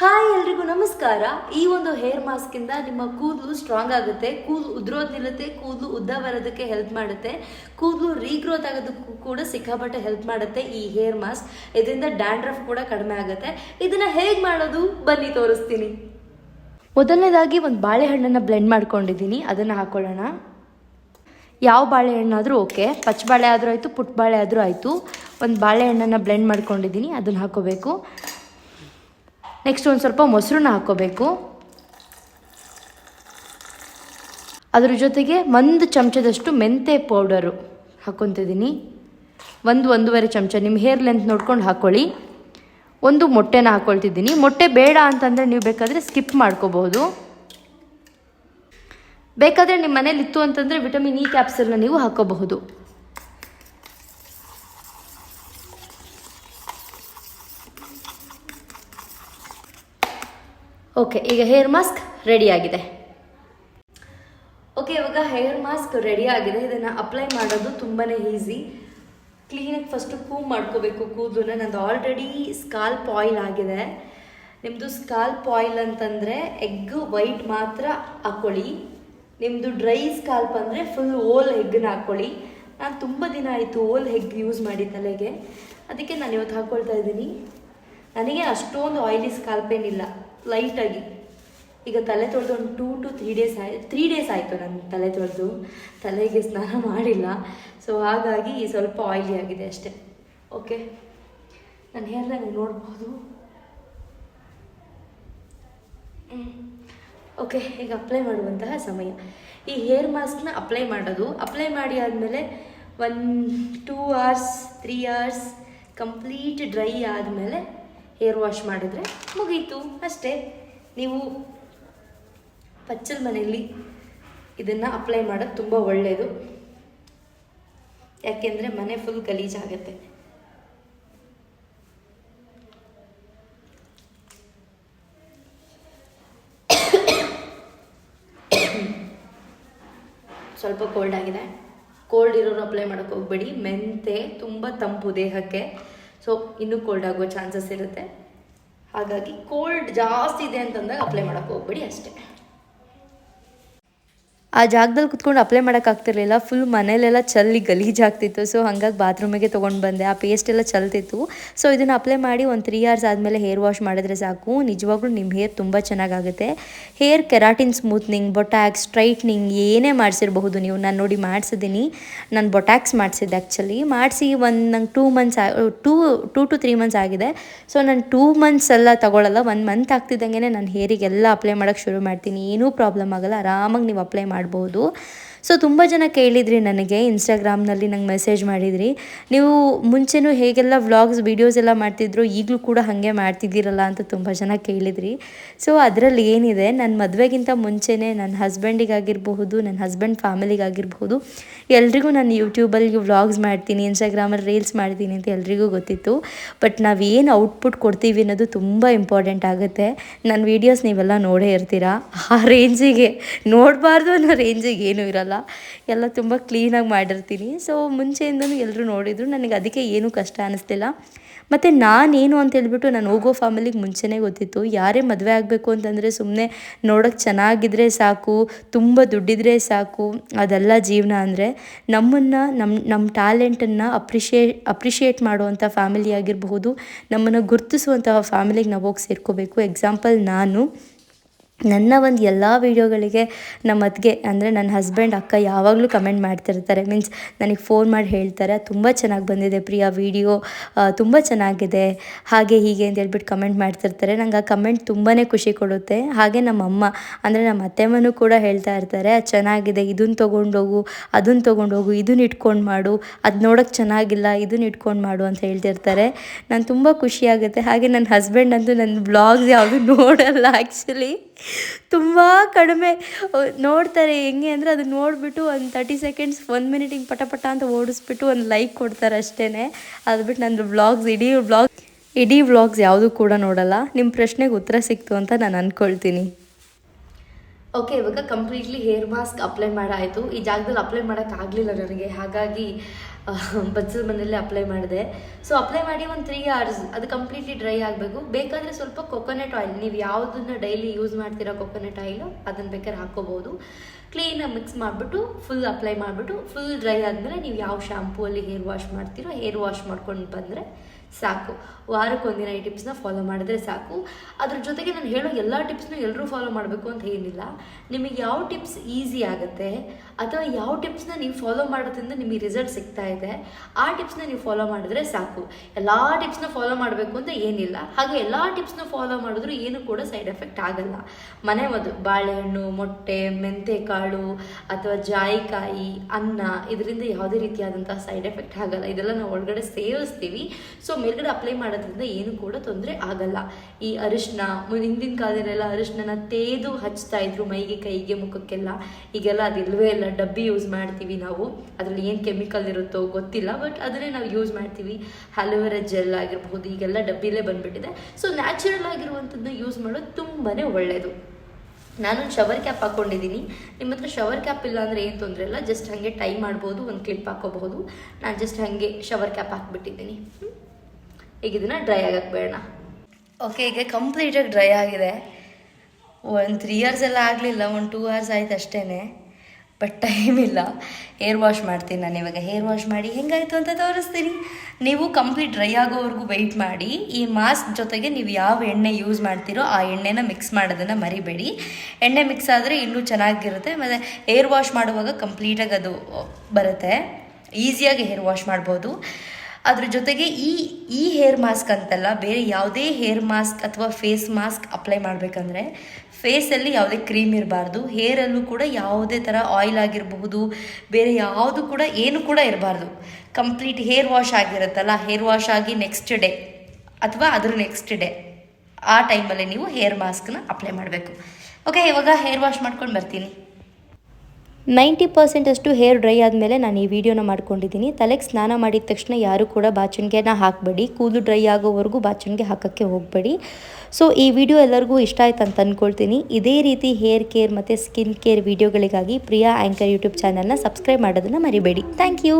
Hi ಎಲ್ರಿಗೂ ನಮಸ್ಕಾರ. ಈ ಒಂದು ಹೇರ್ ಮಾಸ್ಕಿಂದ ನಿಮ್ಮ ಕೂದಲು ಸ್ಟ್ರಾಂಗ್ ಆಗುತ್ತೆ. ಕೂದಲು ಉದ್ರೋದ್ ನಿಲ್ಲುತ್ತೆ, ಕೂದಲು ಉದ್ದ ಬರೋದಕ್ಕೆ ಹೆಲ್ಪ್ ಮಾಡುತ್ತೆ. ಕೂದಲು ರೀಗ್ರೋತ್ ಆಗೋದಕ್ಕೂ ಕೂಡ ಸಿಕ್ಕಾಪಟ್ಟೆ ಹೆಲ್ಪ್ ಮಾಡುತ್ತೆ ಈ ಹೇರ್ ಮಾಸ್ಕ್ ಇದರಿಂದ ಡ್ಯಾಂಡ್ರಫ್ ಕೂಡ ಕಡಿಮೆ ಆಗುತ್ತೆ. ಇದನ್ನ ಹೇಗೆ ಮಾಡೋದು? ಬನ್ನಿ ತೋರಿಸ್ತೀನಿ. ಮೊದಲನೇದಾಗಿ ಒಂದು ಬಾಳೆಹಣ್ಣನ್ನು ಬ್ಲೆಂಡ್ ಮಾಡ್ಕೊಂಡಿದ್ದೀನಿ. ಅದನ್ನು ಹಾಕೊಳ್ಳೋಣ. ಯಾವ ಬಾಳೆಹಣ್ಣಾದರೂ ಓಕೆ. ಪಚ್ಚ ಬಾಳೆ ಆದರೂ ಆಯಿತು ಪುಟ್ಟ ಬಾಳೆ ಆದರೂ ಆಯಿತು. ಒಂದು ಬಾಳೆಹಣ್ಣನ್ನು ಬ್ಲೆಂಡ್ ಮಾಡ್ಕೊಂಡಿದ್ದೀನಿ. ಅದನ್ನು ಹಾಕೋಬೇಕು. ನೆಕ್ಸ್ಟ್ ಒಂದು ಸ್ವಲ್ಪ ಮೊಸರನ್ನ ಹಾಕ್ಕೋಬೇಕು ಅದ್ರ ಜೊತೆಗೆ ಒಂದು ಚಮಚದಷ್ಟು ಮೆಂತೆ ಪೌಡರು ಹಾಕೊತಿದ್ದೀನಿ. ಒಂದು ಒಂದೂವರೆ ಚಮಚ ನಿಮ್ಮ ಹೇರ್ ಲೆಂತ್ ನೋಡ್ಕೊಂಡು ಹಾಕ್ಕೊಳ್ಳಿ ಒಂದು ಮೊಟ್ಟೆನ ಹಾಕ್ಕೊಳ್ತಿದ್ದೀನಿ ಮೊಟ್ಟೆ ಬೇಡ ಅಂತಂದರೆ ನೀವು ಬೇಕಾದರೆ ಸ್ಕಿಪ್ ಮಾಡ್ಕೋಬಹುದು. ಬೇಕಾದರೆ ನಿಮ್ಮ ಮನೇಲಿತ್ತು ಅಂತಂದರೆ ವಿಟಮಿನ್ ಇ ಕ್ಯಾಪ್ಸಲ್ನ ನೀವು ಹಾಕೋಬಹುದು. ಓಕೆ ಈಗ ಹೇರ್ ಮಾಸ್ಕ್ ರೆಡಿ ಆಗಿದೆ. ಓಕೆ ಇವಾಗ ಹೇರ್ ಮಾಸ್ಕ್ ರೆಡಿ ಆಗಿದೆ. ಇದನ್ನು ಅಪ್ಲೈ ಮಾಡೋದು ತುಂಬಾ ಈಸಿ ಕ್ಲೀನಾಗಿ ಫಸ್ಟು ಕೂಮ್ ಮಾಡ್ಕೋಬೇಕು ಕೂದಲನ್ನ. ನಂದು ಆಲ್ರೆಡಿ ಸ್ಕಾಲ್ಪ್ ಆಯಿಲ್ ಆಗಿದೆ. ನಿಮ್ಮದು ಸ್ಕಾಲ್ಪ್ ಆಯಿಲ್ ಅಂತಂದರೆ ಎಗ್ ವೈಟ್ ಮಾತ್ರ ಹಾಕ್ಕೊಳ್ಳಿ ನಿಮ್ಮದು ಡ್ರೈ ಸ್ಕಾಲ್ಪ್ ಅಂದರೆ ಫುಲ್ ಓಲ್ ಎಗ್ನ ಹಾಕ್ಕೊಳ್ಳಿ ನಾನು ತುಂಬ ದಿನ ಆಯಿತು ಓಲ್ ಹೆಗ್ ಯೂಸ್ ಮಾಡಿ ತಲೆಗೆ. ಅದಕ್ಕೆ ನಾನು ಇವತ್ತು ಹಾಕ್ಕೊಳ್ತಾ ಇದ್ದೀನಿ. ನನಗೆ ಅಷ್ಟೊಂದು ಆಯಿಲಿ ಸ್ಕಾಲ್ಪ್ ಏನಿಲ್ಲ. ಲೈಟಾಗಿ ಈಗ ತಲೆ ತೊಳೆದು ಒಂದು ಟೂ ಟು ತ್ರೀ ಡೇಸ್ ಆಯ್ತು ತ್ರೀ ಡೇಸ್ ಆಯಿತು ನಾನು ತಲೆ ತೊಳೆದು. ತಲೆಗೆ ಸ್ನಾನ ಮಾಡಿಲ್ಲ. ಸೊ ಹಾಗಾಗಿ ಸ್ವಲ್ಪ ಆಯಿಲಿ ಆಗಿದೆ ಅಷ್ಟೇ. ಓಕೆ ನನ್ನ ಹೇರ್ನ ನೀವು ನೋಡ್ಬೋದು. ಓಕೆ ಈಗ ಅಪ್ಲೈ ಮಾಡುವಂತಹ ಸಮಯ. ಈ ಹೇರ್ ಮಾಸ್ಕ್ನ ಅಪ್ಲೈ ಮಾಡೋದು. ಅಪ್ಲೈ ಮಾಡಿ ಆದಮೇಲೆ one two hours three hours complete dry ಆದಮೇಲೆ ಹೇರ್ ವಾಶ್ ಮಾಡಿದರೆ ಮುಗೀತು, ಅಷ್ಟೇ. ನೀವು ಪಚ್ಚಲ್ ಮನೆಯಲ್ಲಿ ಇದನ್ನು ಅಪ್ಲೈ ಮಾಡೋದು ತುಂಬ ಒಳ್ಳೆಯದು ಯಾಕೆಂದರೆ ಮನೆ ಫುಲ್ ಗಲೀಜಾಗುತ್ತೆ ಸ್ವಲ್ಪ ಕೋಲ್ಡ್ ಆಗಿದೆ. ಕೋಲ್ಡ್ ಇರೋರು ಅಪ್ಲೈ ಮಾಡೋಕ್ಕೆ ಹೋಗ್ಬೇಡಿ. ಮೆಂತೆ ತುಂಬ ತಂಪು ದೇಹಕ್ಕೆ. ಸೊ ಇನ್ನೂ ಕೋಲ್ಡ್ ಆಗೋ ಚಾನ್ಸಸ್ ಇರುತ್ತೆ. ಹಾಗಾಗಿ ಕೋಲ್ಡ್ ಜಾಸ್ತಿ ಇದೆ ಅಂತಂದಾಗ ಅಪ್ಲೈ ಮಾಡೋಕ್ಕೆ ಹೋಗ್ಬೇಡಿ ಅಷ್ಟೇ. ಆ ಜಾಗದಲ್ಲಿ ಕುತ್ಕೊಂಡು ಅಪ್ಲೈ ಮಾಡೋಕ್ಕಾಗ್ತಿರ್ಲಿಲ್ಲ ಫುಲ್ ಮನೇಲೆಲ್ಲ ಚಲ್ಲಿ ಗಲೀಜಾಗ್ತಿತ್ತು ಸೊ ಹಾಗಾಗಿ ಬಾತ್ರೂಮಿಗೆ ತೊಗೊಂಡು ಬಂದೆ. ಆ ಪೇಸ್ಟ್ ಎಲ್ಲ ಚಲ್ತಿತ್ತು. ಸೊ ಇದನ್ನು ಅಪ್ಲೈ ಮಾಡಿ ಒಂದು ತ್ರೀ ಅವರ್ಸ್ ಆದಮೇಲೆ ಹೇರ್ ವಾಶ್ ಮಾಡಿದ್ರೆ ಸಾಕು. ನಿಜವಾಗ್ಲೂ ನಿಮ್ಮ ಹೇರ್ ತುಂಬ ಚೆನ್ನಾಗಾಗುತ್ತೆ. Hair keratin smoothening Botox straightening ಏನೇ ಮಾಡಿಸಿರಬಹುದು ನೀವು. ನಾನು ನೋಡಿ ಮಾಡಿಸಿದ್ದೀನಿ. ನಾನು ಬೊಟ್ಯಾಕ್ಸ್ ಮಾಡಿಸಿದ್ದೆ ಆ್ಯಕ್ಚುಲಿ ಮಾಡಿಸಿ ಒಂದು ನಂಗೆ two months two two to three months ಆಗಿದೆ. ಸೊ ನಾನು ಟೂ ಮಂತ್ಸ್ ಎಲ್ಲ ತಗೊಳ್ಳಲ್ಲ ಒಂದು ಮಂತ್ ಆಗ್ತಿದ್ದಂಗೆ ನಾನು ಹೇರಿಗೆಲ್ಲ ಅಪ್ಲೈ ಮಾಡೋಕ್ಕೆ ಶುರು ಮಾಡ್ತೀನಿ. ಏನೂ ಪ್ರಾಬ್ಲಮ್ ಆಗಲ್ಲ. ಆರಾಮಾಗಿ ನೀವು ಅಪ್ಲೈ ಮಾಡ್ಬೋದು. ಸೊ ತುಂಬ ಜನ ಕೇಳಿದ್ರಿ ನನಗೆ ಇನ್ಸ್ಟಾಗ್ರಾಮ್ನಲ್ಲಿ ನಂಗೆ ಮೆಸೇಜ್ ಮಾಡಿದ್ರಿ. ನೀವು ಮುಂಚೆನೂ ಹೇಗೆಲ್ಲ ವ್ಲಾಗ್ಸ್ ವೀಡಿಯೋಸ್ ಎಲ್ಲ ಮಾಡ್ತಿದ್ರು, ಈಗಲೂ ಕೂಡ ಹಾಗೆ ಮಾಡ್ತಿದ್ದೀರಲ್ಲ ಅಂತ ತುಂಬ ಜನ ಕೇಳಿದ್ರಿ. ಸೊ ಅದರಲ್ಲಿ ಏನಿದೆ ನನ್ನ ಮದುವೆಗಿಂತ ಮುಂಚೆನೇ ನನ್ನ ಹಸ್ಬೆಂಡಿಗಾಗಿರಬಹುದು ನನ್ನ ಹಸ್ಬೆಂಡ್ ಫ್ಯಾಮಿಲಿಗಾಗಿರಬಹುದು ಎಲ್ರಿಗೂ ನಾನು ಯೂಟ್ಯೂಬಲ್ಲಿ ವ್ಲಾಗ್ಸ್ ಮಾಡ್ತೀನಿ ಇನ್ಸ್ಟಾಗ್ರಾಮಲ್ಲಿ ರೀಲ್ಸ್ ಮಾಡ್ತೀನಿ ಅಂತ ಎಲ್ರಿಗೂ ಗೊತ್ತಿತ್ತು. ಬಟ್ ನಾವೇನು ಔಟ್ಪುಟ್ ಕೊಡ್ತೀವಿ ಅನ್ನೋದು ತುಂಬ ಇಂಪಾರ್ಟೆಂಟ್ ಆಗುತ್ತೆ. ನನ್ನ ವೀಡಿಯೋಸ್ ನೀವೆಲ್ಲ ನೋಡೇ ಇರ್ತೀರಾ? ಆ ರೇಂಜಿಗೆ ನೋಡಬಾರ್ದು ಅನ್ನೋ ರೇಂಜಿಗೆ ಏನೂ ಇರಲ್ಲ. ಎಲ್ಲ ತುಂಬ ಕ್ಲೀನಾಗಿ ಮಾಡಿರ್ತೀನಿ. ಸೊ ಮುಂಚೆಯಿಂದನೂ ಎಲ್ಲರೂ ನೋಡಿದರು, ನನಗೆ ಅದಕ್ಕೆ ಏನೂ ಕಷ್ಟ ಅನ್ನಿಸ್ತಿಲ್ಲ ಮತ್ತು ನಾನೇನು ಅಂತ ಹೇಳ್ಬಿಟ್ಟು ನಾನು ಹೋಗೋ ಫ್ಯಾಮಿಲಿಗೆ ಮುಂಚೆನೇ ಗೊತ್ತಿತ್ತು. ಯಾರೇ ಮದುವೆ ಆಗಬೇಕು ಅಂತಂದರೆ ಸುಮ್ಮನೆ ನೋಡೋಕ್ಕೆ ಚೆನ್ನಾಗಿದ್ರೆ ಸಾಕು, ತುಂಬ ದುಡ್ಡಿದ್ರೆ ಸಾಕು, ಅದೆಲ್ಲ ಜೀವನ ಅಂದರೆ ನಮ್ಮನ್ನು ನಮ್ಮ ನಮ್ಮ ಟ್ಯಾಲೆಂಟನ್ನು ಅಪ್ರಿಷಿಯೇ ಅಪ್ರಿಷಿಯೇಟ್ ಮಾಡುವಂಥ ಫ್ಯಾಮಿಲಿ ಆಗಿರಬಹುದು, ನಮ್ಮನ್ನು ಗುರುತಿಸುವಂತಹ ಫ್ಯಾಮಿಲಿಗೆ ನಾವು ಹೋಗಿ ಸೇರ್ಕೋಬೇಕು. ಎಕ್ಸಾಂಪಲ್ ನಾನು. ನನ್ನ ಒಂದು ಎಲ್ಲ ವೀಡಿಯೋಗಳಿಗೆ ನಮ್ಮ ಅತ್ತಿಗೆ, ಅಂದರೆ ನನ್ನ ಹಸ್ಬೆಂಡ್ ಅಕ್ಕ ಯಾವಾಗಲೂ ಕಮೆಂಟ್ ಮಾಡ್ತಿರ್ತಾರೆ. ಮೀನ್ಸ್ ನನಗೆ ಫೋನ್ ಮಾಡಿ ಹೇಳ್ತಾರೆ, ತುಂಬ ಚೆನ್ನಾಗಿ ಬಂದಿದೆ ಪ್ರಿಯಾ ವೀಡಿಯೋ ತುಂಬ ಚೆನ್ನಾಗಿದೆ. ಹಾಗೆ ಹೀಗೆ ಅಂತ ಹೇಳ್ಬಿಟ್ಟು ಕಮೆಂಟ್ ಮಾಡ್ತಿರ್ತಾರೆ. ನಂಗೆ ಆ ಕಮೆಂಟ್ ತುಂಬಾ ಖುಷಿ ಕೊಡುತ್ತೆ. ಹಾಗೆ ನಮ್ಮ ಅಮ್ಮ, ಅಂದರೆ ನಮ್ಮ ಅತ್ತೆಮ್ಮನೂ ಕೂಡ ಹೇಳ್ತಾ ಇರ್ತಾರೆ ಚೆನ್ನಾಗಿದೆ ಇದನ್ನು ತೊಗೊಂಡೋಗು ಅದನ್ನು ತೊಗೊಂಡೋಗು ಇದನ್ನ ಇಟ್ಕೊಂಡು ಮಾಡು, ಅದು ನೋಡೋಕ್ಕೆ ಚೆನ್ನಾಗಿಲ್ಲ ಇದನ್ನ ಇಟ್ಕೊಂಡು ಮಾಡು ಅಂತ ಹೇಳ್ತಿರ್ತಾರೆ. ನಾನು ತುಂಬ ಖುಷಿಯಾಗುತ್ತೆ ಹಾಗೆ ನನ್ನ ಹಸ್ಬೆಂಡ್ ಅಂತೂ ನನ್ನ ಬ್ಲಾಗ್ಸ್ ಯಾವುದು ನೋಡಲ್ಲ ಆ್ಯಕ್ಚುಲಿ ತುಂಬ ಕಡಿಮೆ. ನೋಡ್ತಾರೆ ಹೆಂಗೆ ಅಂದರೆ ಅದನ್ನ ನೋಡಿಬಿಟ್ಟು ಒಂದು ತರ್ಟಿ ಸೆಕೆಂಡ್ಸ್ ಒಂದು ಮಿನಿಟ್ ಹಿಂಗೆ ಪಟ ಪಟ ಅಂತ ಓಡಿಸ್ಬಿಟ್ಟು ಒಂದು ಲೈಕ್ ಕೊಡ್ತಾರೆ ಅಷ್ಟೇ ಅದು ಬಿಟ್ಟು ನಂದು ವ್ಲಾಗ್ಸ್ ಇಡೀ ವ್ಲಾಗ್ ಇಡೀ ವ್ಲಾಗ್ಸ್ ಯಾವುದೂ ಕೂಡ ನೋಡಲ್ಲ. ನಿಮ್ಮ ಪ್ರಶ್ನೆಗೆ ಉತ್ತರ ಸಿಕ್ತು ಅಂತ ನಾನು ಅಂದ್ಕೊಳ್ತೀನಿ ಓಕೆ ಇವಾಗ ಕಂಪ್ಲೀಟ್ಲಿ ಹೇರ್ ಮಾಸ್ಕ್ ಅಪ್ಲೈ ಮಾಡಾಯಿತು. ಈ ಜಾಗದಲ್ಲಿ ಅಪ್ಲೈ ಮಾಡೋಕ್ಕಾಗಲಿಲ್ಲ ನನಗೆ. ಹಾಗಾಗಿ ಬಚ್ಚಲ ಮನೆಯಲ್ಲೇ ಅಪ್ಲೈ ಮಾಡಿದೆ. ಸೊ ಅಪ್ಲೈ ಮಾಡಿ ಒಂದು ತ್ರೀ ಅವರ್ಸ್ ಅದು ಕಂಪ್ಲೀಟ್ಲಿ ಡ್ರೈ ಆಗಬೇಕು. ಬೇಕಾದರೆ ಸ್ವಲ್ಪ ಕೊಕೊನಟ್ ಆಯಿಲ್ ನೀವು ಯಾವುದನ್ನ ಡೈಲಿ ಯೂಸ್ ಮಾಡ್ತೀರಾ ಕೊಕೊನಟ್ ಆಯಿಲು ಅದನ್ನು ಬೇಕಾದ್ರೆ ಹಾಕ್ಕೋಬೋದು. ಕ್ಲೀನಾಗಿ ಮಿಕ್ಸ್ ಮಾಡಿಬಿಟ್ಟು ಫುಲ್ ಅಪ್ಲೈ ಮಾಡಿಬಿಟ್ಟು ಫುಲ್ ಡ್ರೈ ಆದಮೇಲೆ ನೀವು ಯಾವ ಶಾಂಪೂವಲ್ಲಿ ಹೇರ್ ವಾಶ್ ಮಾಡ್ತೀರೋ ಹೇರ್ ವಾಶ್ ಮಾಡ್ಕೊಂಡು ಬಂದರೆ ಸಾಕು. ವಾರಕ್ಕೊಂದಿನ ಈ ಟಿಪ್ಸ್ನ ಫಾಲೋ ಮಾಡಿದ್ರೆ ಸಾಕು. ಅದ್ರ ಜೊತೆಗೆ ನಾನು ಹೇಳೋ ಎಲ್ಲ ಟಿಪ್ಸ್ನ ಎಲ್ಲರೂ ಫಾಲೋ ಮಾಡಬೇಕು ಅಂತ ಏನಿಲ್ಲ. ನಿಮಗೆ ಯಾವ ಟಿಪ್ಸ್ ಈಸಿ ಆಗುತ್ತೆ, ಅಥವಾ ಯಾವ ಟಿಪ್ಸ್ನ ನೀವು ಫಾಲೋ ಮಾಡೋದ್ರಿಂದ ನಿಮಗೆ ರಿಸಲ್ಟ್ ಸಿಗ್ತಾ ಇದೆ, ಆ ಟಿಪ್ಸ್ನ ನೀವು ಫಾಲೋ ಮಾಡಿದ್ರೆ ಸಾಕು. ಎಲ್ಲ ಟಿಪ್ಸ್ನ ಫಾಲೋ ಮಾಡಬೇಕು ಅಂತ ಏನಿಲ್ಲ. ಹಾಗೆ ಎಲ್ಲ ಟಿಪ್ಸ್ನ ಫಾಲೋ ಮಾಡಿದ್ರು ಏನು ಕೂಡ ಸೈಡ್ ಎಫೆಕ್ಟ್ ಆಗಲ್ಲ. ಮನೆ ಮದ್ದು ಬಾಳೆಹಣ್ಣು, ಮೊಟ್ಟೆ, ಮೆಂತೆಕಾಳು, ಅಥವಾ ಜಾಯಿಕಾಯಿ, ಅನ್ನ, ಇದರಿಂದ ಯಾವುದೇ ರೀತಿಯಾದಂತಹ ಸೈಡ್ ಎಫೆಕ್ಟ್ ಆಗಲ್ಲ. ಇದೆಲ್ಲ ನಾವು ಒಳಗಡೆ ಸೇವಿಸ್ತೀವಿ ಸೊ ಮೇಲ್ಗಡೆ ಅಪ್ಲೈ ಮಾಡೋದ್ರಿಂದ ಏನು ಕೂಡ ತೊಂದರೆ ಆಗಲ್ಲ. ಈ ಅರಿಶಿನ ಹಿಂದಿನ ಕಾಲದಲ್ಲೆಲ್ಲ ಅರಿಶಿನ ತೇದು ಹಚ್ತಾ ಇದ್ರು ಮೈಗೆ, ಕೈಗೆ, ಮುಖಕ್ಕೆಲ್ಲ. ಈಗೆಲ್ಲ ಅದಿಲ್ವೇ ಇಲ್ಲ. ಡಬ್ಬಿ ಯೂಸ್ ಮಾಡ್ತೀವಿ ನಾವು. ಅದರಲ್ಲಿ ಏನು ಕೆಮಿಕಲ್ ಇರುತ್ತೋ ಗೊತ್ತಿಲ್ಲ ಬಟ್ ಅದನ್ನೇ ನಾವು ಯೂಸ್ ಮಾಡ್ತೀವಿ. ಹಲವರ ಜೆಲ್ ಆಗಿರ್ಬೋದು ಈಗೆಲ್ಲ ಡಬ್ಬಿಲೇ ಬಂದ್ಬಿಟ್ಟಿದೆ. ಸೊ ನ್ಯಾಚುರಲ್ ಆಗಿರುವಂಥದ್ದನ್ನ ಯೂಸ್ ಮಾಡೋದು ತುಂಬಾ ಒಳ್ಳೆಯದು ನಾನೊಂದು ಶವರ್ ಕ್ಯಾಪ್ ಹಾಕ್ಕೊಂಡಿದ್ದೀನಿ ನಿಮ್ಮ ಹತ್ರ ಶವರ್ ಕ್ಯಾಪ್ ಇಲ್ಲ ಅಂದರೆ ಏನು ತೊಂದರೆ ಇಲ್ಲ. ಜಸ್ಟ್ ಹಾಗೆ ಟೈ ಮಾಡ್ಬೋದು, ಒಂದು ಕ್ಲಿಪ್ ಹಾಕೋಬಹುದು. ನಾನು ಜಸ್ಟ್ ಹಾಗೆ ಶವರ್ ಕ್ಯಾಪ್ ಹಾಕ್ಬಿಟ್ಟಿದ್ದೀನಿ. ಈಗ ಇದನ್ನು ಡ್ರೈ ಆಗಕ್ಕೆ ಬೇಡ. ಓಕೆ ಈಗ ಕಂಪ್ಲೀಟಾಗಿ ಡ್ರೈ ಆಗಿದೆ. ಒಂದು ತ್ರೀ ಇಯರ್ಸ್ ಎಲ್ಲ ಆಗಲಿಲ್ಲ, ಒಂದು ಟೂ ಅವರ್ಸ್ ಆಯ್ತು ಅಷ್ಟೇ ಬಟ್ ಟೈಮ್ ಇಲ್ಲ. ಹೇರ್ ವಾಶ್ ಮಾಡ್ತೀನಿ ನಾನು ಇವಾಗ. ಹೇರ್ ವಾಶ್ ಮಾಡಿ ಹೆಂಗಾಯಿತು ಅಂತ ತೋರಿಸ್ತೀನಿ. ನೀವು ಕಂಪ್ಲೀಟ್ ಡ್ರೈ ಆಗೋವರೆಗೂ ವೆಯ್ಟ್ ಮಾಡಿ. ಈ ಮಾಸ್ಕ್ ಜೊತೆಗೆ ನೀವು ಯಾವ ಎಣ್ಣೆ ಯೂಸ್ ಮಾಡ್ತೀರೋ ಆ ಎಣ್ಣೆನ ಮಿಕ್ಸ್ ಮಾಡೋದನ್ನು ಮರಿಬೇಡಿ. ಎಣ್ಣೆ ಮಿಕ್ಸ್ ಆದರೆ ಇನ್ನೂ ಚೆನ್ನಾಗಿರುತ್ತೆ. ಮತ್ತು ಹೇರ್ ವಾಶ್ ಮಾಡುವಾಗ ಕಂಪ್ಲೀಟಾಗಿ ಅದು ಬರುತ್ತೆ. ಈಸಿಯಾಗಿ ಹೇರ್ ವಾಶ್ ಮಾಡ್ಬೋದು. ಅದ್ರ ಜೊತೆಗೆ ಈ ಈ ಹೇರ್ ಮಾಸ್ಕ್ ಅಂತಲ್ಲ, ಬೇರೆ ಯಾವುದೇ ಹೇರ್ ಮಾಸ್ಕ್ ಅಥವಾ ಫೇಸ್ ಮಾಸ್ಕ್ ಅಪ್ಲೈ ಮಾಡಬೇಕಂದ್ರೆ ಫೇಸಲ್ಲಿ ಯಾವುದೇ ಕ್ರೀಮ್ ಇರಬಾರ್ದು ಹೇರಲ್ಲೂ ಕೂಡ ಯಾವುದೇ ಥರ ಆಯಿಲ್ ಆಗಿರಬಹುದು, ಬೇರೆ ಯಾವುದು ಕೂಡ ಏನು ಕೂಡ ಇರಬಾರ್ದು. ಕಂಪ್ಲೀಟ್ ಹೇರ್ ವಾಶ್ ಆಗಿರುತ್ತಲ್ಲ ಹೇರ್ ವಾಶ್ ಆಗಿ ನೆಕ್ಸ್ಟ್ ಡೇ ಅಥವಾ ಅದ್ರ ನೆಕ್ಸ್ಟ್ ಡೇ ಆ ಟೈಮಲ್ಲಿ ನೀವು ಹೇರ್ ಮಾಸ್ಕ್ನ ಅಪ್ಲೈ ಮಾಡಬೇಕು. ಓಕೆ ಇವಾಗ ಹೇರ್ ವಾಶ್ ಮಾಡ್ಕೊಂಡು ಬರ್ತೀನಿ. ನೈಂಟಿ ಪರ್ಸೆಂಟಷ್ಟು ಹೇರ್ ಡ್ರೈ ಆದಮೇಲೆ ನಾನು ಈ ವಿಡಿಯೋನ ಮಾಡ್ಕೊಂಡಿದ್ದೀನಿ. ತಲೆಗೆ ಸ್ನಾನ ಮಾಡಿದ ತಕ್ಷಣ ಯಾರು ಕೂಡ ಬಾಚಣಿಗೆನ ಹಾಕಬೇಡಿ. ಕೂದಲು ಡ್ರೈ ಆಗೋವರೆಗೂ ಬಾಚಣಿಗೆ ಹಾಕೋಕ್ಕೆ ಹೋಗಬೇಡಿ. ಸೊ, ಈ ವಿಡಿಯೋ ಎಲ್ಲರಿಗೂ ಇಷ್ಟ ಆಯ್ತು ಅಂತ ಅಂದ್ಕೊಳ್ತೀನಿ ಇದೇ ರೀತಿ ಹೇರ್ ಕೇರ್ ಮತ್ತು ಸ್ಕಿನ್ ಕೇರ್ ವಿಡಿಯೋಗಳಿಗಾಗಿ ಪ್ರಿಯಾ ಆ್ಯಂಕರ್ ಯೂಟ್ಯೂಬ್ ಚಾನಲ್ನ ಸಬ್ಸ್ಕ್ರೈಬ್ ಮಾಡೋದನ್ನು ಮರಿಬೇಡಿ. Thank you.